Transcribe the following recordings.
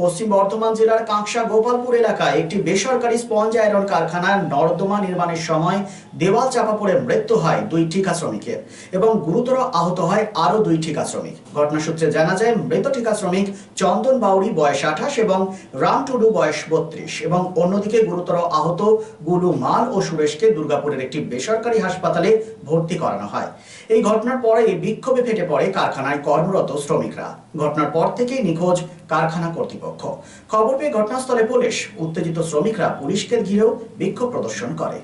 পশ্চিম বর্ধমান জেলার কাঁকসা গোপালপুর এলাকায় একটি বেসরকারি স্পঞ্জ আয়রন কারখানার নর্দমা নির্মাণের সময় দেওয়াল চাপা পড়ে মৃত্যু হয় দুই ঠিকা শ্রমিকের এবং গুরুতর আহত হয় আরও দুই ঠিকা শ্রমিক। ঘটনা সূত্রে জানা যায়, মৃত ঠিকা শ্রমিক চন্দন বাউরি বয়স আঠাশ এবং রাম টুডু বয়স বত্রিশ এবং অন্যদিকে গুরুতর আহত গুলু মাল ও সুরেশকে দুর্গাপুরের একটি বেসরকারি হাসপাতালে ভর্তি করানো হয়। এই ঘটনার পরে বিক্ষোভে ফেটে পড়ে কারখানায় কর্মরত শ্রমিকরা। ঘটনার পর থেকেই নিখোঁজ কারখানা কর্তৃপক্ষ। খবর পেয়ে ঘটনাস্থলে পুলিশ উত্তেজিত শ্রমিকরা পুলিশকে ঘিরেও বিক্ষোভ প্রদর্শন করে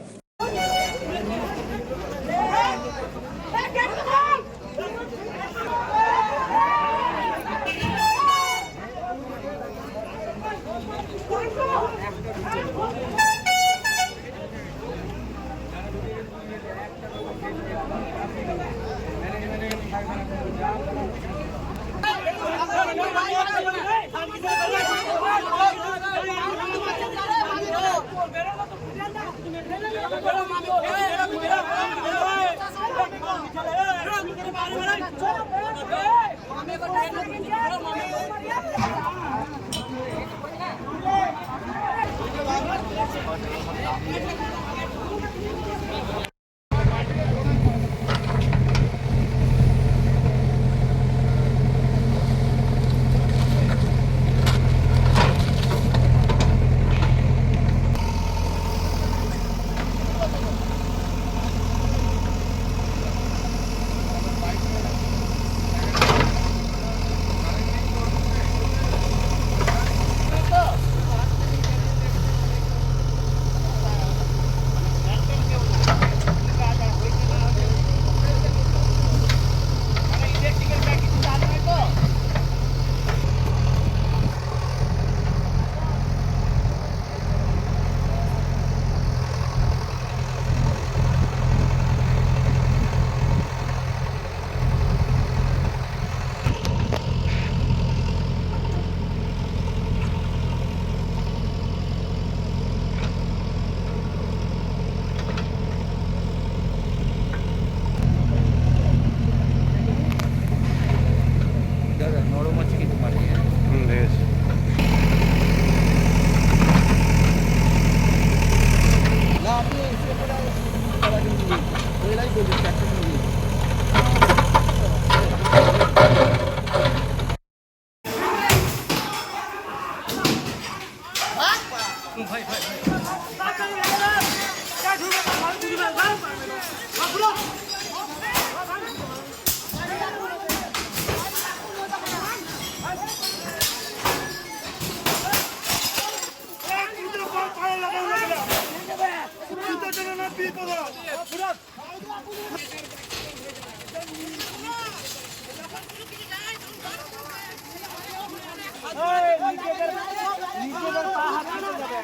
নিজেদের পা হাতে যাবে।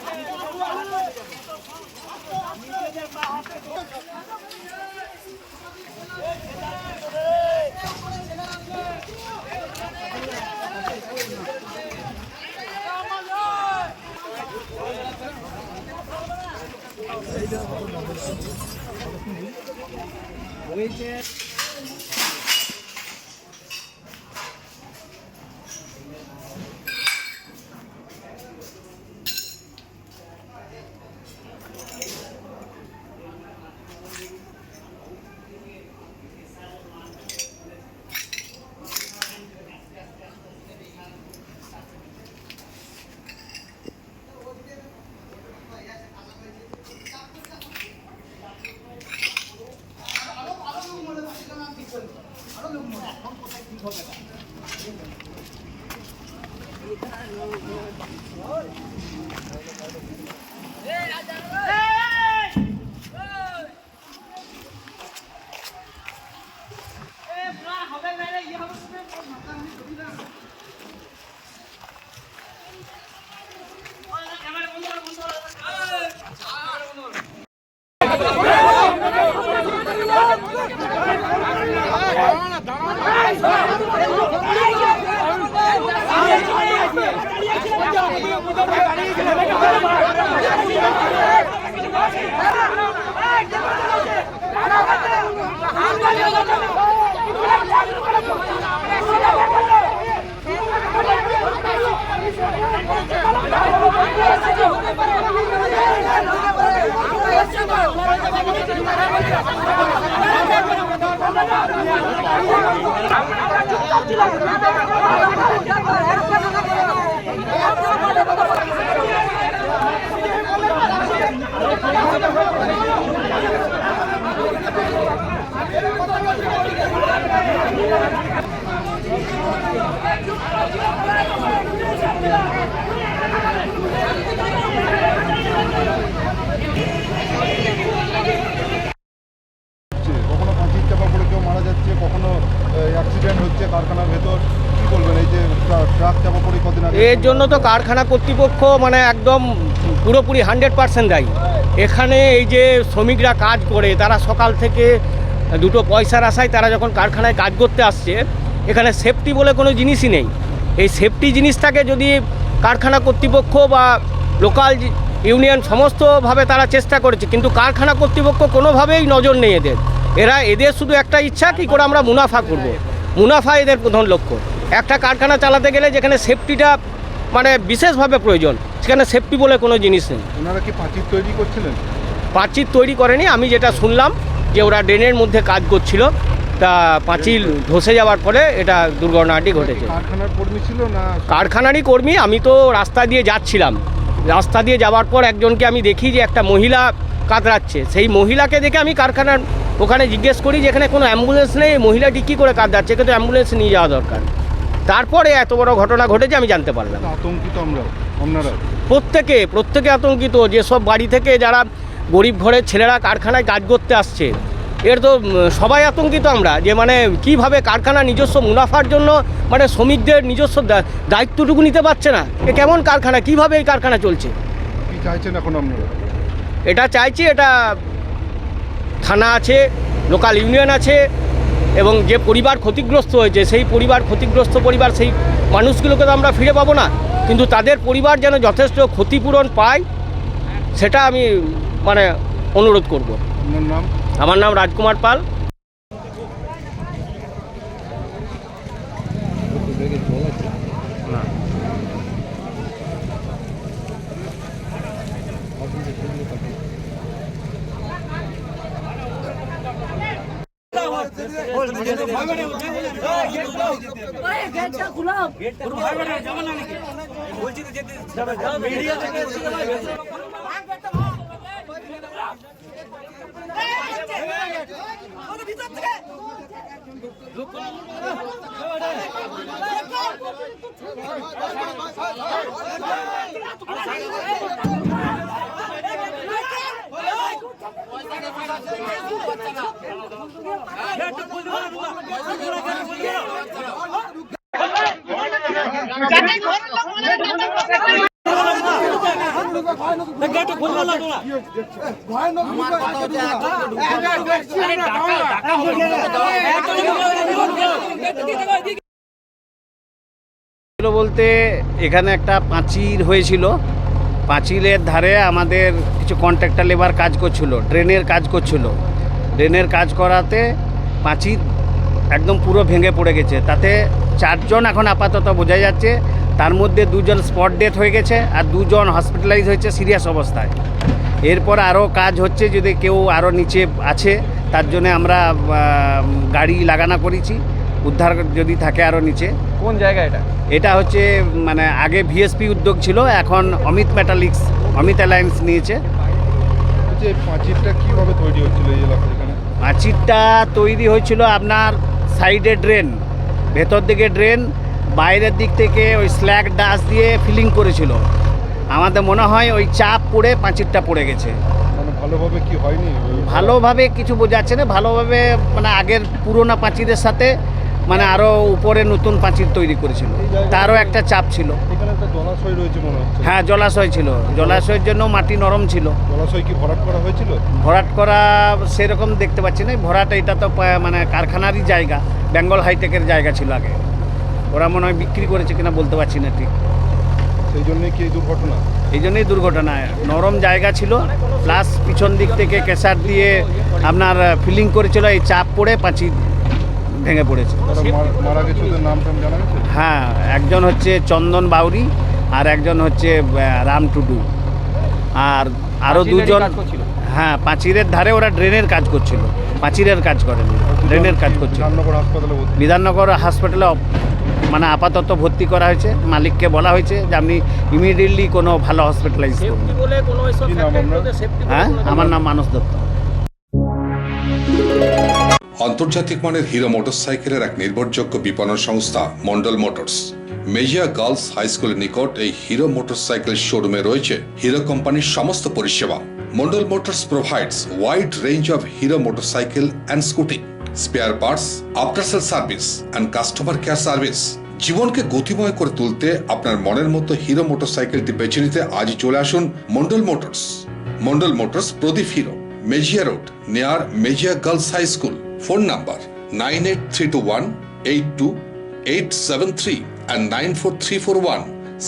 নিজেদের পা হাতে হয়েছে એ રાજા কারখানার ভেতর, কি এই যে ট্রাক চাপা পড়ে কদিন এর জন্য তো কারখানা কর্তৃপক্ষ মানে একদম পুরোপুরি হান্ড্রেড পার্সেন্ট দায়ী। এখানে এই যে শ্রমিকরা কাজ করে, তারা সকাল থেকে দুটো পয়সার আশায় তারা যখন কারখানায় কাজ করতে আসছে, এখানে সেফটি বলে কোনো জিনিসই নেই। এই সেফটি জিনিসটাকে যদি কারখানা কর্তৃপক্ষ বা লোকাল ইউনিয়ন সমস্তভাবে তারা চেষ্টা করেছে, কিন্তু কারখানা কর্তৃপক্ষ কোনোভাবেই নজর নেই এদের। এরা, এদের শুধু একটা ইচ্ছা, কী করে আমরা মুনাফা করব। মুনাফা এদের প্রধান লক্ষ্য। একটা কারখানা চালাতে গেলে যেখানে সেফটিটা মানে বিশেষভাবে প্রয়োজন সেখানে সেফটি বলে কোনো জিনিস নেই। ওনারা কি পাঁচির তৈরি করছিলেন? পাঁচিল তৈরি করেনি আমি যেটা শুনলাম যে ওরা ড্রেনের মধ্যে কাজ করছিল তা পাঁচিল ধসে যাওয়ার পরে এটা দুর্ঘটনাটি ঘটেছে। কারখানার কর্মী ছিল না? কারখানারই কর্মী আমি তো রাস্তা দিয়ে যাচ্ছিলাম। রাস্তা দিয়ে যাওয়ার পর একজনকে আমি দেখি যে একটা মহিলা কাতরাচ্ছে। সেই মহিলাকে দেখে আমি কারখানার ওখানে জিজ্ঞেস করি যে এখানে কোনো অ্যাম্বুলেন্স নেই মহিলাটি কী করে যাচ্ছে? কিন্তু অ্যাম্বুলেন্স নিয়ে যাওয়া দরকার। তারপরে এত বড় ঘটনা ঘটেছে আমি জানতে পারলাম। আতঙ্কিত আমরা আপনারা? প্রত্যেকে প্রত্যেকে আতঙ্কিত যেসব বাড়ি থেকে যারা গরিব ঘরের ছেলেরা কারখানায় কাজ করতে আসছে এর তো সবাই আতঙ্কিত আমরা যে মানে কীভাবে কারখানা নিজস্ব মুনাফার জন্য মানে শ্রমিকদের নিজস্ব দায়িত্বটুকু নিতে পারছে না। এ কেমন কারখানা? কীভাবে এই কারখানা চলছে? কি চাইছেন এখন আপনারা? এটা চাইছি এটা থানা আছে লোকাল ইউনিয়ন আছে এবং যে পরিবার ক্ষতিগ্রস্ত হয়েছে সেই পরিবার ক্ষতিগ্রস্ত পরিবার সেই মানুষগুলোকে তো আমরা ফিরে পাবো না। কিন্তু তাদের পরিবার যেন যথেষ্ট ক্ষতিপূরণ পায় সেটা আমি মানে অনুরোধ করব। আমার নাম রাজকুমার পাল। ওই গেটটা খুলো ছিল বলতে এখানে একটা পাঁচিল হয়েছিল। পাঁচিলের ধারে আমাদের কিছু কন্ট্রাক্টর লেবার কাজ করছিল ড্রেনের কাজ করছিল। ড্রেনের কাজ করাতে পাঁচিল একদম পুরো ভেঙে পড়ে গেছে। তাতে চারজন এখন আপাতত বোঝা যাচ্ছে, তার মধ্যে দুজন স্পট ডেথ হয়ে গেছে আর দুজন হসপিটালাইজ হয়েছে সিরিয়াস অবস্থায়। এরপর আরও কাজ হচ্ছে, যদি কেউ আরও নিচে আছে, তার জন্য আমরা গাড়ি লাগানো করেছি। উদ্ধার যদি থাকে আরও নিচে। কোন জায়গা এটা? এটা হচ্ছে মানে আগে ভিএসপি উদ্যোগ ছিল এখন অমিত মেটালিক্স অমিত অ্যালায়েন্স নিয়েছে। পাঁচিরটা কীভাবে তৈরি হচ্ছিল এই এখানে? প্রাচীরটা তৈরি হয়েছিল আপনার সাইডে ড্রেন ভেতর দিকে ড্রেন বাইরের দিক থেকে ওই স্ল্যাগ ডাস দিয়ে ফিলিং করেছিল। আমাদের মনে হয় ওই চাপ পড়ে পাঁচিরটা পড়ে গেছে। মানে ভালোভাবে কি হয়নি? ভালোভাবে কিছু বোঝাচ্ছে না ভালোভাবে মানে আগের পুরোনো পাঁচিরের সাথে মানে আরও উপরে নতুন পাঁচির তৈরি করেছিল। তারও একটা চাপ ছিল। জলাশয় রয়েছে মনে হচ্ছে। হ্যাঁ জলাশয় ছিল। জলাশয়ের জন্য মাটি নরম ছিল। জলাশয় কি ভরাট করা হয়েছিল? ভরাট করা সেরকম দেখতে পাচ্ছি না। ভরাট এটা তো মানে কারখানারই জায়গা। বেঙ্গল হাইটেকের জায়গা ছিল আগে। ওরা মনে হয় বিক্রি করেছে কিনা বলতে পারছি না ঠিক। সেই জন্যই কি দুর্ঘটনা? এই জন্যই দুর্ঘটনা। নরম জায়গা ছিল। প্লাস পিছন দিক থেকে কেসার দিয়ে আপনার ফিলিং করেছিল। এই চাপ পড়ে পাঁচি ভেঙে পড়েছে। হ্যাঁ একজন হচ্ছে চন্দন বাউরি আর একজন হচ্ছে রাম টুডু। আর আরও দুজন হ্যাঁ পাঁচিরের ধারে ওরা ড্রেনের কাজ করছিল। পাঁচিরের কাজ করেন ড্রেনের কাজ করছিল। বিধাননগর হাসপাতালে মানে আপাতত ভর্তি করা হয়েছে। মালিককে বলা হয়েছে যে আপনি ইমিডিয়েটলি কোনো ভালো হসপিটালাইজ করুন। হ্যাঁ আমার নাম মানস দত্ত। আন্তর্জাতিক মানের হিরো মোটরসাইকেলের এক নির্ভরযোগ্য বিপণন সংস্থা, Mondal motors. Mejia girls high স্কুলের নিকট এই হিরো মোটরসাইকেল শোরুমে রয়েছে হিরো কোম্পানির সমস্ত পরিষেবা। Mondal motors provides wide range of hero motorcycle and scooty, spare parts after sale service and customer care service. জীবনকে গতিময় করে তুলতে আপনার মনের মতো হিরো মোটরসাইকেলটি বেছে নিতে আজই চলে আসুন Mondal motors. Mondal motors Pradip hero, Mejia road, near Mejia girls high school. Phone number nine eight three two one eight two eight seven three and nine four three four one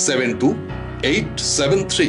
seven two eight seven three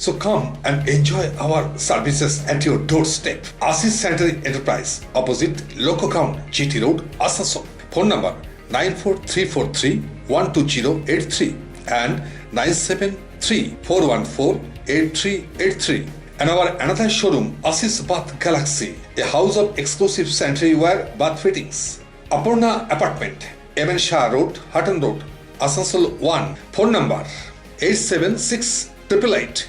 So come and enjoy our services at your doorstep. Asis Sanitary Enterprise, opposite Loco Ground, GT Road, Asansol. Phone number 94343 and 973-414-8383. And our another showroom, Asis Bath Galaxy, a house of exclusive sanitary ware bath fittings. Apurna Apartment, MN Shah Road, Hutton Road, Asansol 1. Phone number 876 888